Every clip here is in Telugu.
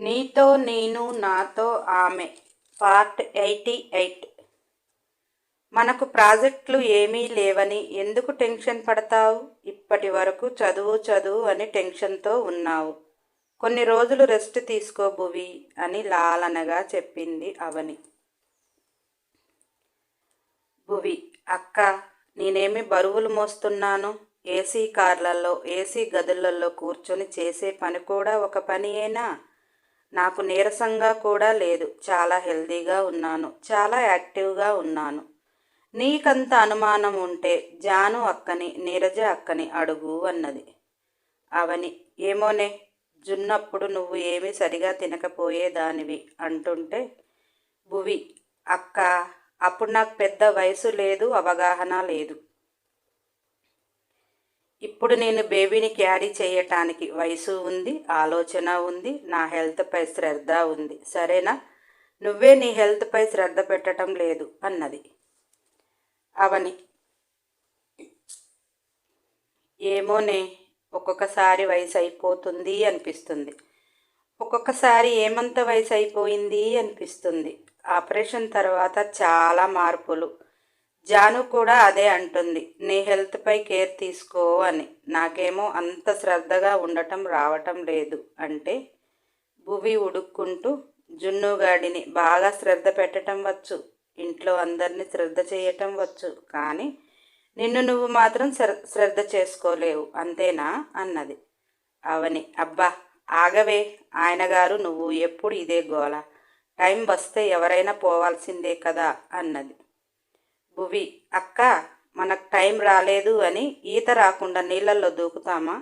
నీతో నేను నాతో ఆమె. Part eighty eight. మనకు ప్రాజెక్టులు ఏమీ లేవని ఎందుకు టెన్షన్ పడతావు? ఇప్పటి వరకు చదువు చదువు అని టెన్షన్తో ఉన్నావు. కొన్ని రోజులు రెస్ట్ తీసుకో భువి అని లాలనగా చెప్పింది అవని. భువి అక్క నేనేమి బరువులు మోస్తున్నాను? ఏసీ కార్లలో ఏసీ గదులలో కూర్చొని చేసే పని కూడా ఒక పనియేనా? నాకు నీరసంగా కూడా లేదు. చాలా హెల్దీగా ఉన్నాను. చాలా యాక్టివ్గా ఉన్నాను. నీకంత అనుమానం ఉంటే జాను అక్కని నీరజ అక్కని అడుగు అన్నది. అవని ఏమోనే జున్నప్పుడు నువ్వు ఏమీ సరిగా తినకపోయేదానివి అంటుంటే భువి అక్క అప్పుడు నాకు పెద్ద వయసు లేదు అవగాహన లేదు. ఇప్పుడు నేను బేబీని క్యారీ చేయటానికి వయసు ఉంది ఆలోచన ఉంది నా హెల్త్పై శ్రద్ధ ఉంది. సరేనా? నువ్వే నీ హెల్త్పై శ్రద్ధ పెట్టడం లేదు అన్నది. అవని. ఏమోనే ఒక్కొక్కసారి వయసు అయిపోతుంది అనిపిస్తుంది. ఒక్కొక్కసారి ఏమంత వయసు అయిపోయింది అనిపిస్తుంది. ఆపరేషన్ తర్వాత చాలా మార్పులు. జాను కూడా అదే అంటుంది. నీ హెల్త్పై కేర్ తీసుకో అని. నాకేమో అంత శ్రద్ధగా ఉండటం రావటం లేదు అంటే భువి ఉడుక్కుంటూ జున్నుగాడిని బాగా శ్రద్ధ పెట్టడం వచ్చు ఇంట్లో అందరినీ శ్రద్ధ చేయటం వచ్చు కానీ నిన్ను నువ్వు మాత్రం శ్రద్ధ చేసుకోలేవు అంతేనా? అన్నది. అవని. అబ్బా ఆగవే. ఆయన గారు నువ్వు ఎప్పుడు ఇదే గోల. టైం వస్తే ఎవరైనా పోవాల్సిందే కదా? అన్నది. భువి అక్క మనకు టైం రాలేదు అని ఈత రాకుండా నీళ్ళల్లో దూకుతామా?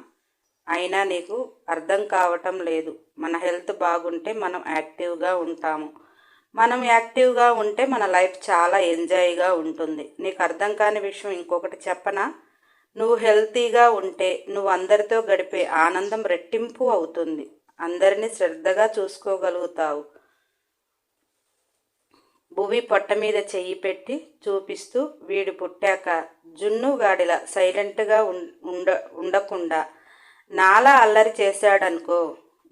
అయినా నీకు అర్థం కావటం లేదు. మన హెల్త్ బాగుంటే మనం యాక్టివ్గా ఉంటాము. మనం యాక్టివ్గా ఉంటే మన లైఫ్ చాలా ఎంజాయ్గా ఉంటుంది. నీకు అర్థం కాని విషయం ఇంకొకటి చెప్పనా? నువ్వు హెల్తీగా ఉంటే నువ్వు అందరితో గడిపే ఆనందం రెట్టింపు అవుతుంది. అందరినీ శ్రద్ధగా చూసుకోగలుగుతావు. భువి పొట్ట మీద చెయ్యి పెట్టి చూపిస్తూ వీడు పుట్టాక జున్ను గాడిల సైలెంట్గా ఉండ ఉండకుండా నాలా అల్లరి చేశాడనుకో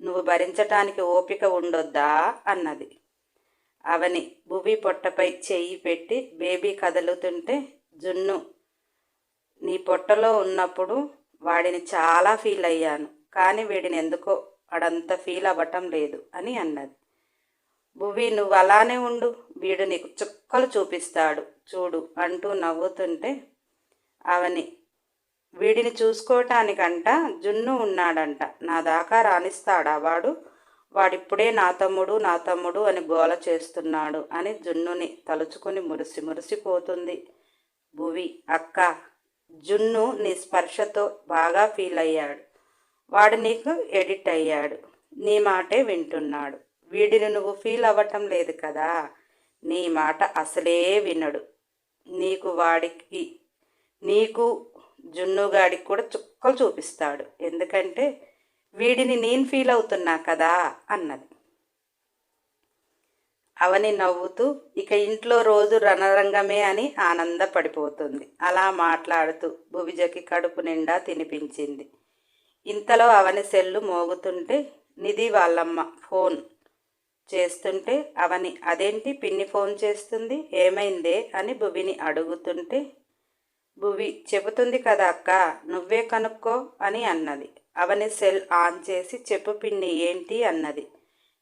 నువ్వు భరించటానికి ఓపిక ఉండొద్దా అన్నది. అవని భువి పొట్టపై చెయ్యి పెట్టి బేబీ కదులుతుంటే జున్ను నీ పొట్టలో ఉన్నప్పుడు వాడిని చాలా ఫీల్ అయ్యాను. కానీ వీడిని ఎందుకో వాడంత ఫీల్ అవ్వటం లేదు అని అన్నది. భువి నువ్వు అలానే ఉండు. వీడు నీకు చుక్కలు చూపిస్తాడు. చూడు అంటూ నవ్వుతుంటే అవని. వీడిని చూసుకోవటానికంట జున్ను ఉన్నాడంట. నా దాకా రాణిస్తాడా వాడు? వాడిప్పుడే నా తమ్ముడు నా తమ్ముడు అని గోల చేస్తున్నాడు అని జున్నుని తలుచుకుని మురిసి మురిసిపోతుంది భువి. అక్క జున్ను నీ స్పర్శతో బాగా ఫీల్ అయ్యాడు. వాడు నీకు ఎడిట్ అయ్యాడు. నీ మాటే వింటున్నాడు. వీడిని నువ్వు ఫీల్ అవ్వటం లేదు కదా. నీ మాట అసలే వినడు. నీకు వాడికి నీకు జున్నుగాడికి కూడా చుక్కలు చూపిస్తాడు. ఎందుకంటే వీడిని నేను ఫీల్ అవుతున్నా కదా అన్నది. అవని నవ్వుతూ ఇక ఇంట్లో రోజు రణరంగమే అని ఆనందపడిపోతుంది. అలా మాట్లాడుతూ భువిజకి కడుపు నిండా తినిపించింది. ఇంతలో అవని సెల్లు మోగుతుంటే నిధి వాళ్ళమ్మ ఫోన్ చేస్తుంటే అవని అదేంటి పిన్ని ఫోన్ చేస్తుంది? ఏమైందే? అని భువిని అడుగుతుంటే భువి చెబుతుంది కదా అక్క నువ్వే కనుక్కో అని అన్నది. అవని సెల్ ఆన్ చేసి చెప్పు పిన్ని ఏంటి? అన్నది.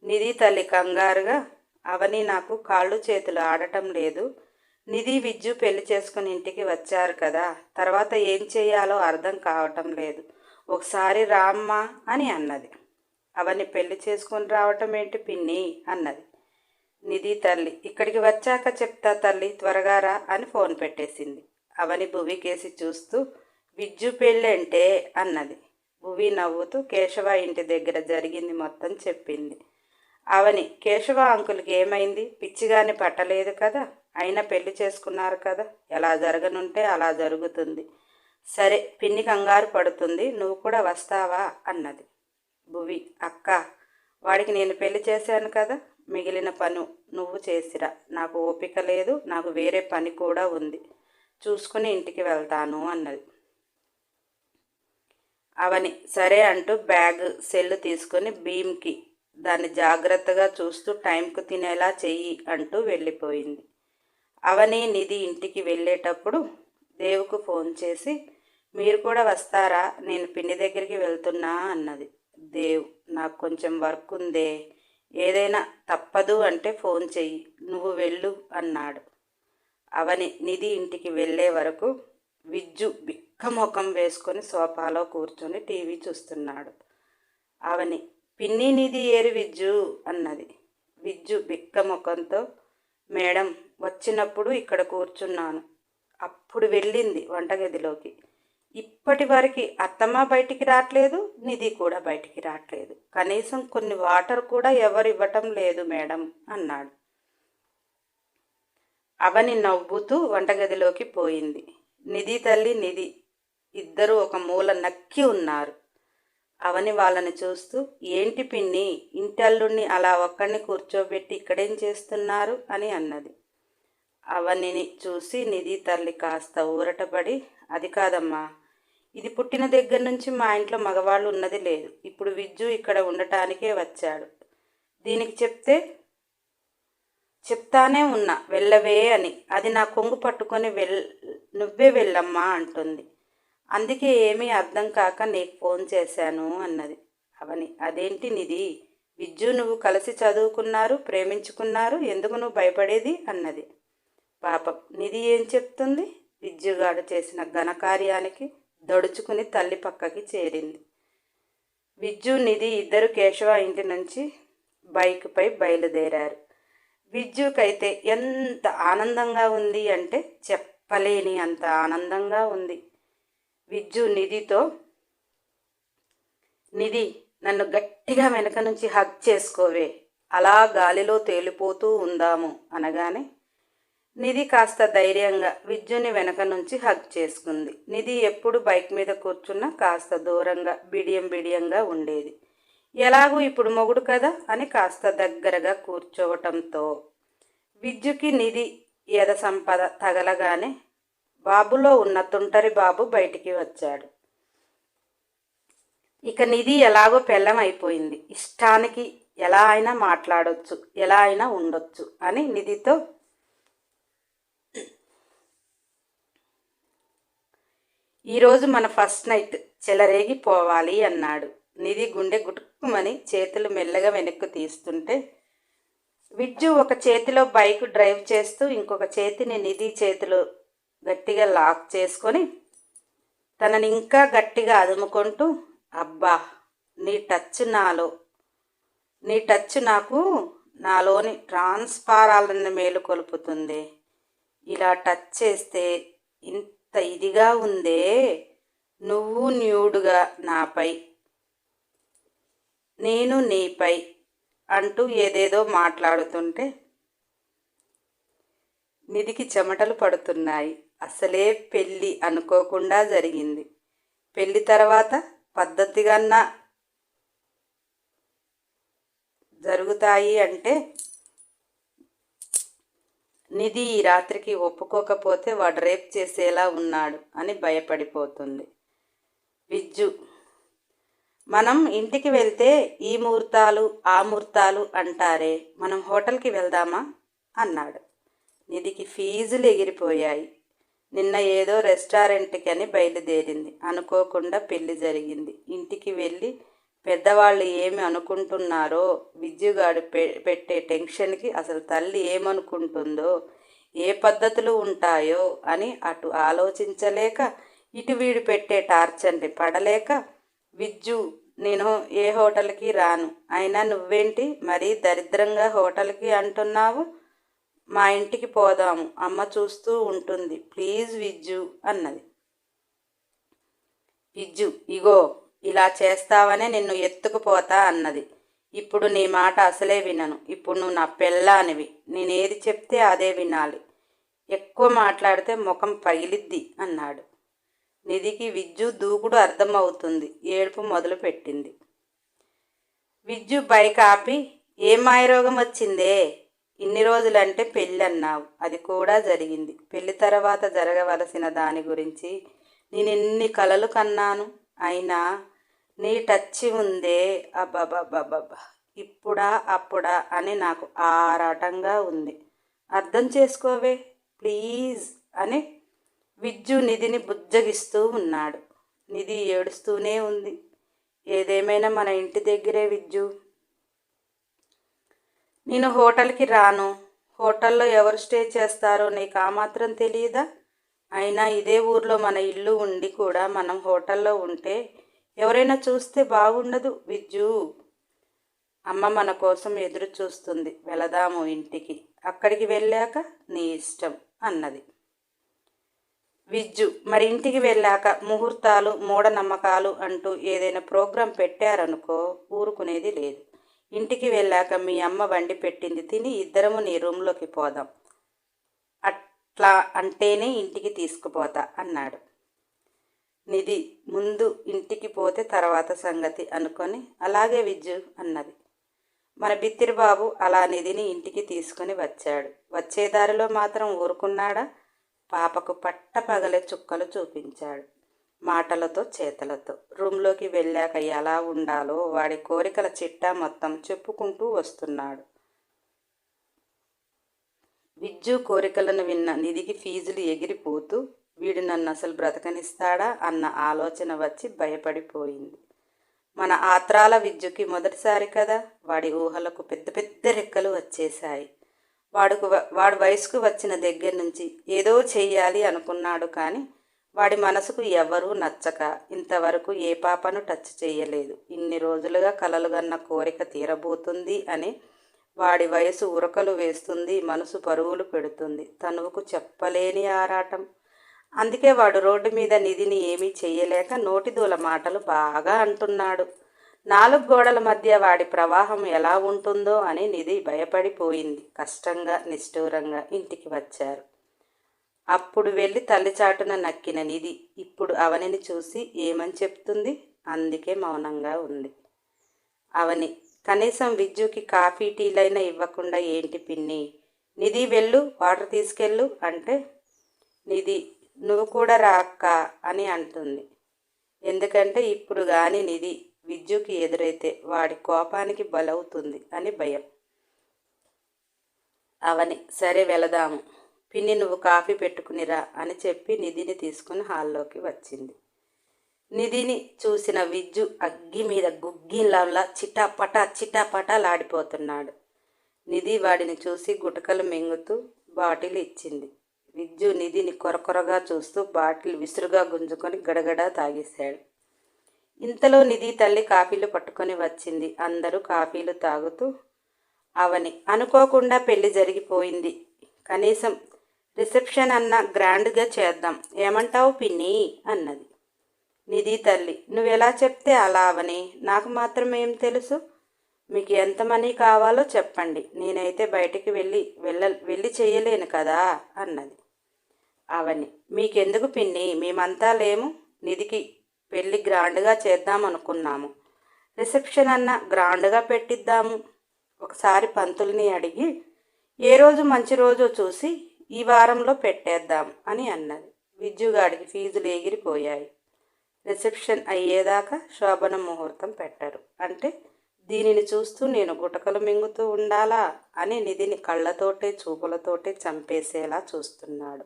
నిధి తల్లి కంగారుగా అవని నాకు కాళ్ళు చేతులు ఆడటం లేదు. నిధి విజ్జు పెళ్ళి చేసుకుని ఇంటికి వచ్చారు కదా తర్వాత ఏం చేయాలో అర్థం కావటం లేదు. ఒకసారి రామ్మా అని అన్నది. అవని పెళ్ళి చేసుకుని రావటం ఏంటి పిన్ని? అన్నది. నిధి తల్లి. ఇక్కడికి వచ్చాక చెప్తా తల్లి త్వరగా రా అని ఫోన్ పెట్టేసింది. అవని భువికేసి చూస్తూ విజ్జు పెళ్ళంటే? అన్నది. భువి నవ్వుతూ కేశవ ఇంటి దగ్గర జరిగింది మొత్తం చెప్పింది. అవని కేశవ అంకుల్కి ఏమైంది? పిచ్చిగాని పట్టలేదు కదా? అయినా పెళ్ళి చేసుకున్నారు కదా? ఎలా జరగనుంటే అలా జరుగుతుంది. సరే పిన్ని కంగారు పడుతుంది. నువ్వు కూడా వస్తావా? అన్నది. భువి అక్క వాడికి నేను పెళ్ళి చేశాను కదా మిగిలిన పను నువ్వు చేసిరా. నాకు ఓపిక లేదు నాకు వేరే పని కూడా ఉంది. చూసుకుని ఇంటికి వెళ్తాను అన్నది. అవని సరే అంటూ బ్యాగ్ సెల్ తీసుకొని భీమ్కి దాన్ని జాగ్రత్తగా చూస్తూ టైంకు తినేలా చెయ్యి అంటూ వెళ్ళిపోయింది. అవని నిధి ఇంటికి వెళ్ళేటప్పుడు దేవుకు ఫోన్ చేసి మీరు కూడా వస్తారా? నేను పిన్ని దగ్గరికి వెళ్తున్నా అన్నది. దేవ్ నాకు కొంచెం వర్క్ ఉందే ఏదైనా తప్పదు అంటే ఫోన్ చెయ్యి నువ్వు వెళ్ళు అన్నాడు. అవని నిధి ఇంటికి వెళ్ళే వరకు విజ్జు బిక్కమొఖం వేసుకొని సోఫాలో కూర్చొని టీవీ చూస్తున్నాడు. అవని పిన్ని నిధి ఏరు విజ్జు అన్నది. విజ్జు బిక్కముఖంతో మేడం వచ్చినప్పుడు ఇక్కడ కూర్చున్నాను. అప్పుడు వెళ్ళింది వంటగదిలోకి. ఇప్పటి వరకు అత్తమ్మ బయటికి రావట్లేదు నిధి కూడా బయటికి రావట్లేదు కనీసం కొన్ని వాటర్ కూడా ఎవరు ఇవ్వటం లేదు మేడం అన్నాడు. అవని నవ్వుతూ వంటగదిలోకి పోయింది. నిధి తల్లి నిధి ఇద్దరు ఒక మూల నక్కి ఉన్నారు. అవని వాళ్ళని చూస్తూ ఏంటి పిన్ని ఇంటల్లుణ్ణి అలా ఒక్కడిని కూర్చోబెట్టి ఇక్కడేం చేస్తున్నారు? అని అన్నది. అవనిని చూసి నిధి తల్లి కాస్త ఊరటపడి అది కాదమ్మా ఇది పుట్టిన దగ్గర నుంచి మా ఇంట్లో మగవాళ్ళు ఉన్నది లేదు. ఇప్పుడు విజ్జు ఇక్కడ ఉండటానికే వచ్చాడు. దీనికి చెప్తే చెప్తానే ఉన్నా వెళ్ళవే అని. అది నా కొంగు పట్టుకొని వెల్ నువ్వే వెళ్ళమ్మా అంటుంది. అందుకే ఏమీ అర్థం కాక నీకు ఫోన్ చేశాను అన్నది. అవని అదేంటి నిధి? విజ్జు నువ్వు కలిసి చదువుకున్నారు ప్రేమించుకున్నారు ఎందుకు నువ్వు భయపడేది? అన్నది. పాపం నిధి ఏం చెప్తుంది? విజ్జుగాడు చేసిన ఘనకార్యానికి దడుచుకుని తల్లి పక్కకి చేరింది. విజ్జు నిధి ఇద్దరు కేశవ ఇంటి నుంచి బైక్పై బయలుదేరారు. విజ్జుకైతే ఎంత ఆనందంగా ఉంది అంటే చెప్పలేని అంత ఆనందంగా ఉంది. విజ్జు నిధితో నిధి నన్ను గట్టిగా వెనక నుంచి హగ్ చేసుకోవే. అలా గాలిలో తేలిపోతూ ఉందాము అనగానే నిధి కాస్త ధైర్యంగా విద్యుని వెనక నుంచి హగ్ చేసుకుంది. నిధి ఎప్పుడు బైక్ మీద కూర్చున్నా కాస్త దూరంగా బిడియం బిడియంగా ఉండేది. ఎలాగూ ఇప్పుడు మొగుడు కదా అని కాస్త దగ్గరగా కూర్చోవటంతో విద్యుకి నిధి యథ సంపద తగలగానే బాబులో ఉన్న తుంటరి బాబు బయటికి వచ్చాడు. ఇక నిధి ఎలాగో పెళ్ళం అయిపోయింది. ఇష్టానికి ఎలా అయినా మాట్లాడొచ్చు ఎలా అయినా ఉండొచ్చు అని నిధితో ఈరోజు మన ఫస్ట్ నైట్ చెలరేగిపోవాలి అన్నాడు. నిధి గుండె గుటుక్కుమని చేతులు మెల్లగా వెనక్కు తీస్తుంటే విజ్జు ఒక చేతిలో బైక్ డ్రైవ్ చేస్తూ ఇంకొక చేతిని నిధి చేతిలో గట్టిగా లాక్ చేసుకొని తనని ఇంకా గట్టిగా అదుముకుంటూ అబ్బా నీ టచ్ నాలో నీ టచ్ నాకు నాలోని ట్రాన్స్ఫారాలను మేలు కొలుపుతుంది. ఇలా టచ్ చేస్తే ఇంత ఇదిగా ఉందే నువ్వు న్యూడుగా నాపై. నేను నీపై అంటూ ఏదేదో మాట్లాడుతుంటే నిధికి చెమటలు పడుతున్నాయి. అసలే పెళ్ళి అనుకోకుండా జరిగింది. పెళ్ళి తర్వాత పద్ధతిగా జరుగుతాయి అంటే నిధి ఈ రాత్రికి ఒప్పుకోకపోతే వాడు రేప్ చేసేలా ఉన్నాడు అని భయపడిపోతుంది. విజ్జు మనం ఇంటికి వెళ్తే ఈ ముహూర్తాలు ఆ ముహూర్తాలు అంటారే మనం హోటల్కి వెళ్దామా? అన్నాడు. నిధికి ఫీజులు ఎగిరిపోయాయి. నిన్న ఏదో రెస్టారెంట్కి అని బయలుదేరింది. అనుకోకుండా పెళ్ళి జరిగింది. ఇంటికి వెళ్ళి పెద్దవాళ్ళు ఏమి అనుకుంటున్నారో విద్యుగాడు పె పెట్టే టెన్షన్కి అసలు తల్లి ఏమనుకుంటుందో ఏ పద్ధతులు ఉంటాయో అని అటు ఆలోచించలేక ఇటు వీడు పెట్టే టార్చర్ని పడలేక విజ్జు నేను ఏ హోటల్కి రాను. అయినా నువ్వేంటి మరీ దరిద్రంగా హోటల్కి అంటున్నావు? మా ఇంటికి పోదాము. అమ్మ చూస్తూ ఉంటుంది. ప్లీజ్ విజ్జు అన్నది. విజ్జు ఇగో ఇలా చేస్తావనే నిన్ను ఎత్తుకుపోతా అన్నది. ఇప్పుడు నీ మాట అసలే వినను. ఇప్పుడు నువ్వు నా పెళ్ళానివి. నేనేది చెప్తే అదే వినాలి. ఎక్కువ మాట్లాడితే ముఖం పగిలిద్ది అన్నాడు. నిధికి విజ్జు దూకుడు అర్థమవుతుంది. ఏడుపు మొదలుపెట్టింది. విజ్జు బైక్ ఆపి ఏ మాయరోగం వచ్చిందే? ఇన్ని రోజులంటే పెళ్ళి అన్నావు అది కూడా జరిగింది. పెళ్ళి తర్వాత జరగవలసిన దాని గురించి నేను ఎన్ని కలలు కన్నాను? అయినా నీ టచ్ ఉందే అబ్బాబాబాబా ఇప్పుడా అప్పుడా అని నాకు ఆరాటంగా ఉంది. అర్థం చేసుకోవే ప్లీజ్ అని విజ్జు నిధిని బుజ్జగిస్తూ ఉన్నాడు. నిధి ఏడుస్తూనే ఉంది. ఏదేమైనా మన ఇంటి దగ్గరే విజ్జు. నేను హోటల్కి రాను. హోటల్లో ఎవరు స్టే చేస్తారో నీకు ఆ మాత్రం తెలియదా అయినా ఇదే ఊర్లో మన ఇల్లు ఉండి కూడా మనం హోటల్లో ఉంటే ఎవరైనా చూస్తే బాగుండదు విజ్జు. అమ్మ మన కోసం ఎదురు చూస్తుంది వెళదాము ఇంటికి. అక్కడికి వెళ్ళాక నీ ఇష్టం అన్నది. విజ్జు మరి ఇంటికి వెళ్ళాక ముహూర్తాలు మూఢనమ్మకాలు అంటూ ఏదైనా ప్రోగ్రాం పెట్టారనుకో ఊరుకునేది లేదు. ఇంటికి వెళ్ళాక మీ అమ్మ వండి పెట్టింది తిని ఇద్దరము నీ రూమ్లోకి పోదాం. అట్లా అంటేనే ఇంటికి తీసుకుపోతా అన్నాడు. నిధి ముందు ఇంటికి పోతే తర్వాత సంగతి అనుకొని అలాగే విజ్జు అన్నది. మన బిత్తిరిబాబు అలా నిధిని ఇంటికి తీసుకుని వచ్చాడు. వచ్చే దారిలో మాత్రం ఊరుకున్నాడా? పాపకు పట్ట పగలే చుక్కలు చూపించాడు. మాటలతో చేతలతో. రూమ్లోకి వెళ్ళాక ఎలా ఉండాలో వాడి కోరికల చిట్టా మొత్తం చెప్పుకుంటూ వస్తున్నాడు. విజ్జు కోరికలను విన్న నిధికి ఫీజులు ఎగిరిపోతూ వీడు నన్ను అసలు బ్రతకనిస్తాడా అన్న ఆలోచన వచ్చి భయపడిపోయింది. మన ఆత్రాల విద్యుకి మొదటిసారి కదా వాడి ఊహలకు పెద్ద పెద్ద రెక్కలు వచ్చేశాయి. వాడుకు వాడు వయసుకు వచ్చిన దగ్గర నుంచి ఏదో చెయ్యాలి అనుకున్నాడు కానీ వాడి మనసుకు ఎవరూ నచ్చక ఇంతవరకు ఏ పాపను టచ్ చేయలేదు ఇన్ని రోజులుగా కలలుగన్న కోరిక తీరబోతుంది అని వాడి వయసు ఉరకలు వేస్తుంది మనసు పరుగులు పెడుతుంది. తనువుకు చెప్పలేని ఆరాటం అందుకే వాడు రోడ్డు మీద నిధిని ఏమీ చేయలేక నోటిదూల మాటలు బాగా అంటున్నాడు. నాలుగు గోడల మధ్య వాడి ప్రవాహం ఎలా ఉంటుందో అని నిధి భయపడిపోయింది. కష్టంగా నిష్ఠూరంగా ఇంటికి వచ్చారు. అప్పుడు వెళ్ళి తల్లిచాటున నక్కిన నిధి ఇప్పుడు అవనిని చూసి ఏమని చెప్తుంది? అందుకే మౌనంగా ఉంది. అవని కనీసం విద్యుకి కాఫీ టీలైనా ఇవ్వకుండా ఏంటి పిన్ని? నిధి వెళ్ళు వాటర్ తీసుకెళ్ళు అంటే నిధి నువ్వు కూడా రాక్క అని అంటుంది. ఎందుకంటే ఇప్పుడు కానీ నిధి విద్యుకి ఎదురైతే వాడి కోపానికి బలవుతుంది అని భయం. అవని సరే వెళదాము. పిన్ని నువ్వు కాఫీ పెట్టుకునిరా అని చెప్పి నిధిని తీసుకుని హాల్లోకి వచ్చింది. నిధిని చూసిన విద్యు అగ్గి మీద గుగ్గిలా చిటాపట చిటాపటాలాడిపోతున్నాడు నిధి వాడిని చూసి గుటకలు మింగుతూ బాటిల్ ఇచ్చింది. విద్యు నిధిని కొరకొరగా చూస్తూ బాటిల్ విసురుగా గుంజుకొని గడగడా తాగేశాడు. ఇంతలో నిధి తల్లి కాఫీలు పట్టుకొని వచ్చింది. అందరూ కాఫీలు తాగుతూ అవని. అనుకోకుండా పెళ్ళి జరిగిపోయింది. కనీసం రిసెప్షన్ అన్న గ్రాండ్గా చేద్దాం. ఏమంటావు పిన్ని? అన్నది. నిధి తల్లి. నువ్వెలా చెప్తే అలా అవని? నాకు మాత్రం ఏం తెలుసు? మీకు ఎంత మనీ కావాలో చెప్పండి. నేనైతే బయటికి వెళ్ళి వెళ్ళ వెళ్ళి చేయలేను కదా? అన్నది. అవని. మీకెందుకు పిన్ని? మేమంతా లేము. నిధికి పెళ్ళి గ్రాండ్గా చేద్దాం అనుకున్నాము రిసెప్షన్ అన్న గ్రాండ్గా పెట్టిద్దాము. ఒకసారి పంతుల్ని అడిగి ఏ రోజు మంచి రోజు చూసి ఈ వారంలో పెట్టేద్దాం అని అన్నది. విద్యుగాడికి ఫీజులు ఎగిరిపోయాయి. రిసెప్షన్ అయ్యేదాకా శోభన ముహూర్తం పెట్టరు. అంటే దీనిని చూస్తూ నేను గుటకలు మింగుతూ ఉండాలా అని నిధిని కళ్ళతోటే చూపులతోటే చంపేసేలా చూస్తున్నాడు.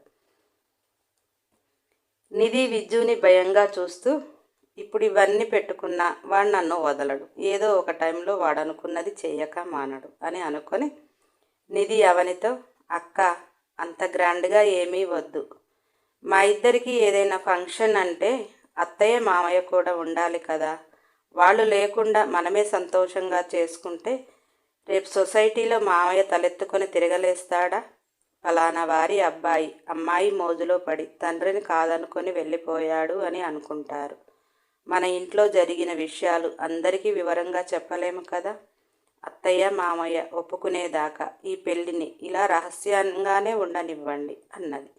నిధి విద్యుని భయంగా చూస్తూ ఇప్పుడు ఇవన్నీ పెట్టుకున్నా వాడు నన్ను వదలడు. ఏదో ఒక టైంలో వాడు అనుకున్నది చేయక మానడు అని అనుకొని నిధి అవనితో అక్క అంత గ్రాండ్గా ఏమీ వద్దు. మా ఇద్దరికి ఏదైనా ఫంక్షన్ అంటే అత్తయ్య మామయ్య కూడా ఉండాలి కదా. వాళ్ళు లేకుండా మనమే సంతోషంగా చేసుకుంటే రేపు సొసైటీలో మామయ్య తలెత్తుకొని తిరగలేస్తాడా? ఫలానా వారి అబ్బాయి. అమ్మాయి మోజులో పడి తండ్రిని కాదనుకొని వెళ్ళిపోయాడు అని అనుకుంటారు. మన ఇంట్లో జరిగిన విషయాలు అందరికీ వివరంగా చెప్పలేము కదా? అత్తయ్య మామయ్య ఒప్పుకునేదాకా ఈ పెళ్ళిని ఇలా రహస్యంగానే ఉండనివ్వండి అన్నది.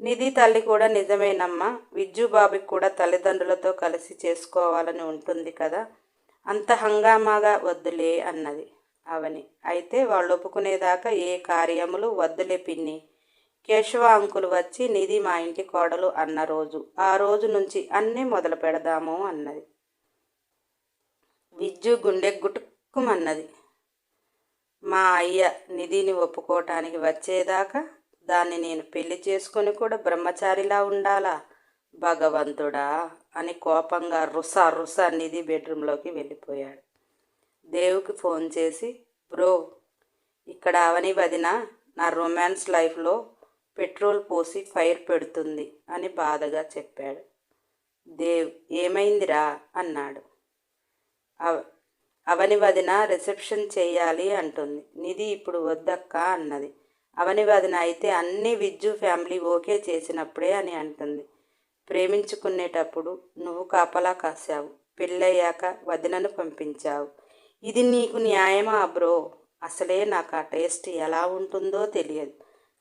నిధి తల్లి కూడా నిజమేనమ్మా. విద్యుబాబుకి కూడా తల్లిదండ్రులతో కలిసి చేసుకోవాలని ఉంటుంది కదా? అంత హంగామాగా వద్దులే అన్నది. అవని. అయితే వాళ్ళు ఒప్పుకునేదాకా ఏ కార్యములు వద్దులే పిన్ని. కేశవ అంకులు వచ్చి నిధి మా ఇంటి కోడలు అన్న రోజు. ఆ రోజు నుంచి అన్నీ మొదలు పెడదాము అన్నది. విద్యు గుండె గుటుక్కుమన్నది. మా అయ్య నిధిని ఒప్పుకోవటానికి వచ్చేదాకా దాన్ని నేను పెళ్ళి చేసుకొని కూడా బ్రహ్మచారిలా ఉండాలా? భగవంతుడా అని కోపంగా రుస రుస నిధి బెడ్రూమ్లోకి వెళ్ళిపోయాడు. దేవుకి ఫోన్ చేసి బ్రో ఇక్కడ అవని వదిన నా రొమాన్స్ లైఫ్లో పెట్రోల్ పోసి ఫైర్ పెడుతుంది అని బాధగా చెప్పాడు. దేవ్ ఏమైందిరా? అన్నాడు. అవ అవని వదిన రిసెప్షన్ చేయాలి అంటుంది. నిధి ఇప్పుడు వద్దక్క? అన్నది. అవని వదిన అయితే అన్ని విజ్జు ఫ్యామిలీ ఓకే చేసినప్పుడే అని అంటుంది. ప్రేమించుకునేటప్పుడు నువ్వు కాపలా కాసావు పెళ్ళయ్యాక వదినను పంపించావు. ఇది నీకు న్యాయమా బ్రో? అసలే నాకు ఆ టేస్ట్ ఎలా ఉంటుందో తెలియదు.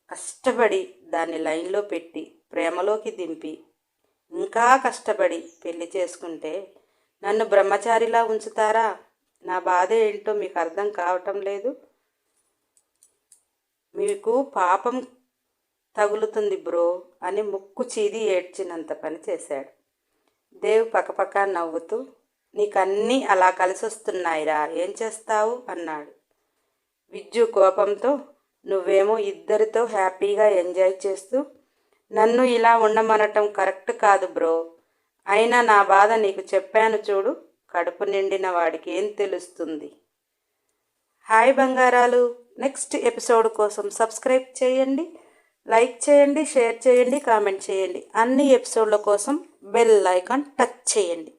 కష్టపడి దాన్ని లైన్లో పెట్టి ప్రేమలోకి దింపి ఇంకా కష్టపడి పెళ్ళి చేసుకుంటే నన్ను బ్రహ్మచారిలా ఉంచుతారా? నా బాధ ఏంటో మీకు అర్థం కావటం లేదు? మీకు పాపం తగులుతుంది బ్రో అని ముక్కు చీది ఏడ్చినంత పని చేశాడు. దేవ్ పక్కపక్క నవ్వుతూ నీకన్నీ అలా కలిసి వస్తున్నాయిరా ఏం చేస్తావు? అన్నాడు. విజ్జు కోపంతో నువ్వేమో ఇద్దరితో హ్యాపీగా ఎంజాయ్ చేస్తూ నన్ను ఇలా ఉండమనటం కరెక్ట్ కాదు బ్రో. అయినా నా బాధ నీకు చెప్పాను చూడు కడుపు నిండిన వాడికి ఏం తెలుస్తుంది? హాయ్ బంగారాలు. నెక్స్ట్ ఎపిసోడ్ కోసం సబ్స్క్రైబ్ చేయండి లైక్ చేయండి షేర్ చేయండి కామెంట్ చేయండి. అన్ని ఎపిసోడ్ల కోసం బెల్ ఐకాన్ టచ్ చేయండి.